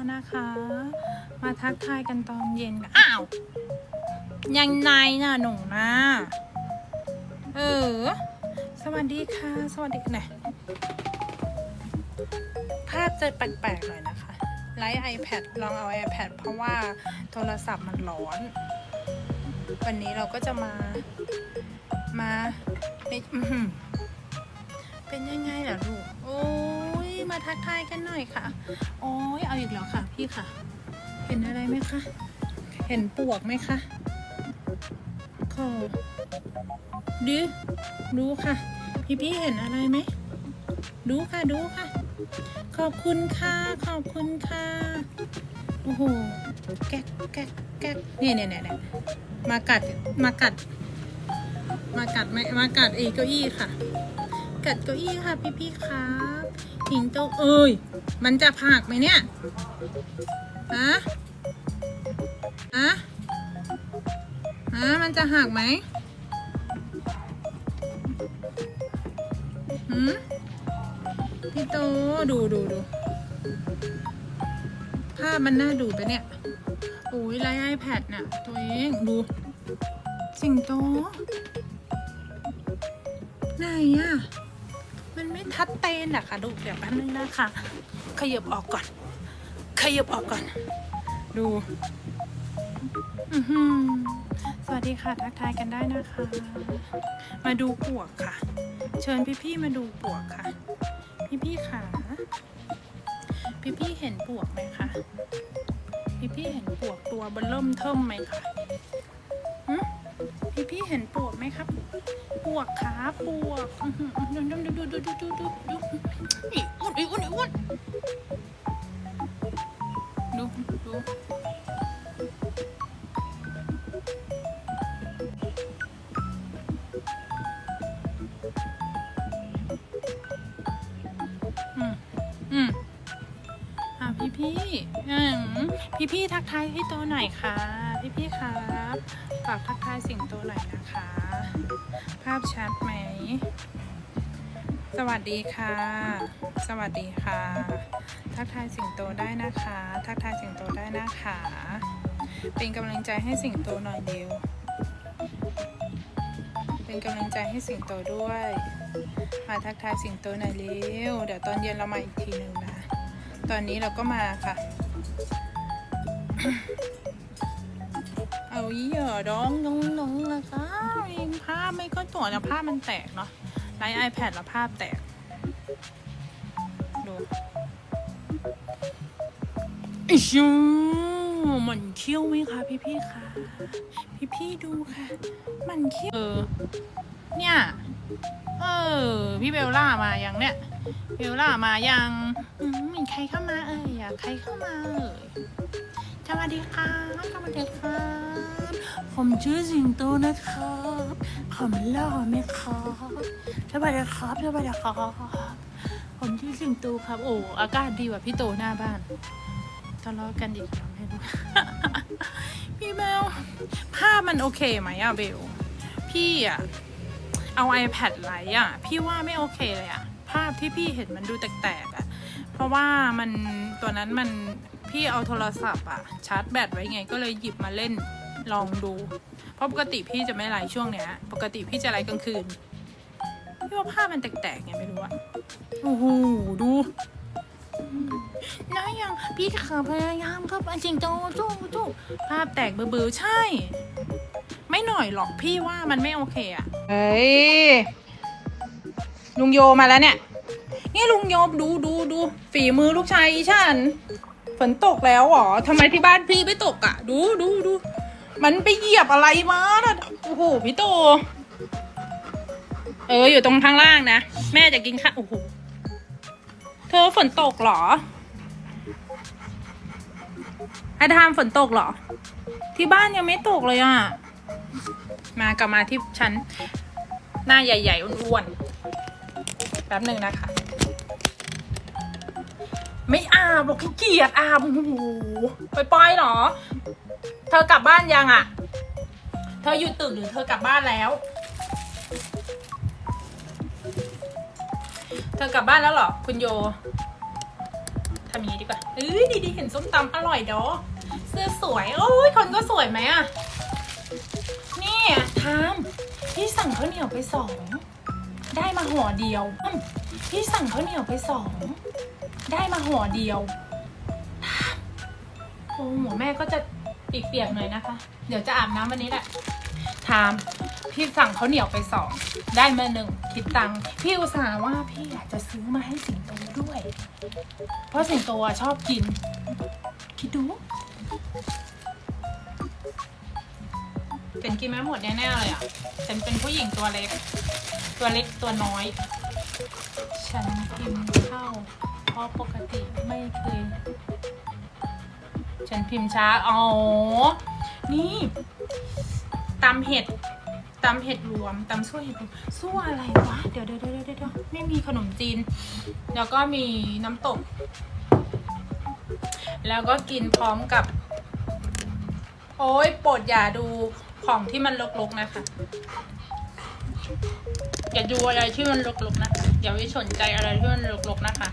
นะคะ มาทักทายกันตอนเย็น อ้าว ยังไงน่ะหนูนะ เออ สวัสดีค่ะ สวัสดีไหนภาพจะแปลกๆหน่อยนะคะ ไลฟ์ iPad ลองเอา iPad เพราะว่าโทรศัพท์มันร้อน วันนี้เราก็จะมา มาในเป็นยังไงล่ะลูก มาทักทายกันหน่อยค่ะ โอ้ยเอาอีกแล้วค่ะ พี่ค่ะ เห็นอะไรไหมคะ เห็นปวกไหมคะขอดูดูค่ะ พี่พี่เห็นอะไรไหม ดูค่ะดูค่ะ ขอบคุณค่ะ ขอบคุณค่ะ โอ้โห แก๊กแก๊กแก๊กเนี่ยเนี่ยเนี่ยมากัด มากัด มากัดไหมมากัดเอเก้าอี้ค่ะ กัดเก้าอี้ค่ะพี่พี่ครั บหิงโตเอ้ย มันจะผักไหมเนี่ยฮะฮะฮะมันจะหักไหมหืมพี่โตดูดูดูภาพมันน่าดูไปเนี่ยโอ้ยไลไอแพดน่ะ ตัวเองดู สิงโตไหนอะ มันไม่ทัดเตนอะค่ะดูเดี๋ยวแป๊บนึงนะคะ ขยับออกก่อน ขยับออกก่อน ดูสวัสดีค่ะทักทายกันได้นะคะ มาดูปวกค่ะ เชิญพี่ๆมาดูปวกค่ะ พี่ๆค่ะพี่ๆเห็นปวกไหมคะพี่ๆเห็นปวกตัวบนเริ่มเทิมไหมคะ พี่เห็นปวกไหมครับ ปวกขาปวกอื้อหือดูดูดูดูดูดูดูดูอีอ้นอีอ้นอีอ้น พี่พี่อืมพี่พี่ทักทายพี่โตหน่อยค่ะ พี่พี่ครับฝากทักทายสิงโตหน่อยนะคะ ภาพชัดไหม สวัสดีค่ะ สวัสดีค่ะ ทักทายสิงโตได้นะคะ ทักทายสิงโตได้นะคะ เป็นกำลังใจให้สิงโตหน่อยเดียวเป็นกำลังใจให้สิงโตด้วย มาทักทายสิงโตหน่อยเร็ว เดี๋ยวตอนเย็นเรามาอีกทีหนึ่งนะ ตอนนี้เราก็มาค่ะ เอาอีเหยอร้องน้องน้องละคะเองภาพไม่ก็ตัวนะภาพมันแตกเนาะไลฟ์ iPad แล้วภาพแตก ดูอิชูมันเขี้ยวไหมคะพี่พี่คะพี่พี่ดูค่ะ มันเขี้ยวเออเนี่ยเออพี่เบลล่ามายังเนี่ยเบลล่ามายังอืม ใครเข้ามาเอ่ยอยากใครเข้ามาเอ่ยสวัสดีครับสวัสดีครับผมชื่อสิงโตนะครับผมหล่อไหมครับสวัสดีครับสวัสดีครับผมชื่อสิงโตครับ โอ้อากาศดีกว่าพี่โตหน้าบ้านทะเลาะกันอีกแล้วไม่รู้พี่เบลภาพมันโอเคไหมอะเบลพี่อะเอา iPad ไลท์อะพี่ว่าไม่โอเคเลยอะภาพที่พี่เห็นมันดูแตก ราะว่ามันตัวนั้นมันพี่เอาโทรศัพท์อะชาร์จแบตไว้ไงก็เลยหยิบมาเล่นลองดู เพราะปกติพี่จะไม่ไลฟ์ช่วงเนี้ย ปกติพี่จะไลฟ์กลางคืนพี่ว่าภาพมันแตกๆไงไม่รู้อะโอ้โหดูนะยังพี่ขาพยายามครับอันจริงโตสู้สู้ภาพแตกเบื่อๆใช่ ไม่หน่อยหรอกพี่ว่ามันไม่โอเคอะเฮ้ยลุงโยมาแล้วเนี่ย นี่ลุงโยดูดูดูฝีมือลูกชายอีฉันฝนตกแล้วหรอทำไมที่บ้านพี่ไม่ตกอะ่ะ ดูดูดูมันไปเหยียบอะไรมาน่ะโอ้โหพี่โต เอออยู่ตรงข้างล่างนะ แม่จะกินข้าวโอ้โหเธอฝนตกเหรอไอ้ทามฝนตกเหรอ ที่บ้านยังไม่ตกเลยอะ่ะ มากลับมาที่ชั้น หน้าใหญ่ ๆ อ้วนๆแป๊บหนึ่งนะคะ ไม่อาบหรอกขี้เกียจอาบโอ้โหไปปล่อยเหรอ เธอกลับบ้านยังอะ่ะ เธออยู่ตึกหรือเธอกลับบ้านแล้ว เธอกลับบ้านแล้วเหรอ คุณโยทำอย่างนี้ดีกว่าเอ้ยดีดีๆเห็นส้มตำอร่อยดอเสื้อสวยโอ้ยคนก็สวยไหมอะนี่ทามพี่สั่งข้าวเหนียวไปสองได้มาห่อเดียวพี่สั่งข้าวเหนียวไปสอง ได้มาห่อเดียวโอ้หัวแม่ก็จะเปียกๆหน่อยนะคะ เดี๋ยวจะอาบน้ำวันนี้แหละทามพี่สั่งเขาเหนียวไปสองได้มาหนึ่งคิดตังค์พี่อุตส่าห์ว่าพี่อยากจะซื้อมาให้สิงโตด้วย เพราะสิงโตอะชอบกิน คิดดู เป็นกินไม่หมดแน่ๆเลยอะฉันเป็นผู้หญิงตัวเล็ก ตัวเล็กตัวน้อย ฉันกินข้าว เพราะปกติไม่เคยฉันพิมพ์ช้า อ๋อ นี่ตำเห็ดตำเห็ดรวมตำซั่วเห็ดรวมซั่วอะไรวะ เดี๋ยวเดี๋ยวเดี๋ยวเดี๋ยวไม่มีขนมจีน แล้วก็มีน้ำตก แล้วก็กินพร้อมกับ โอ้ยโปรดอย่าดูของที่มันลกๆนะคะ อย่าดูอะไรที่มันลกๆนะคะ อย่าไปสนใจอะไรที่มันลกๆนะคะ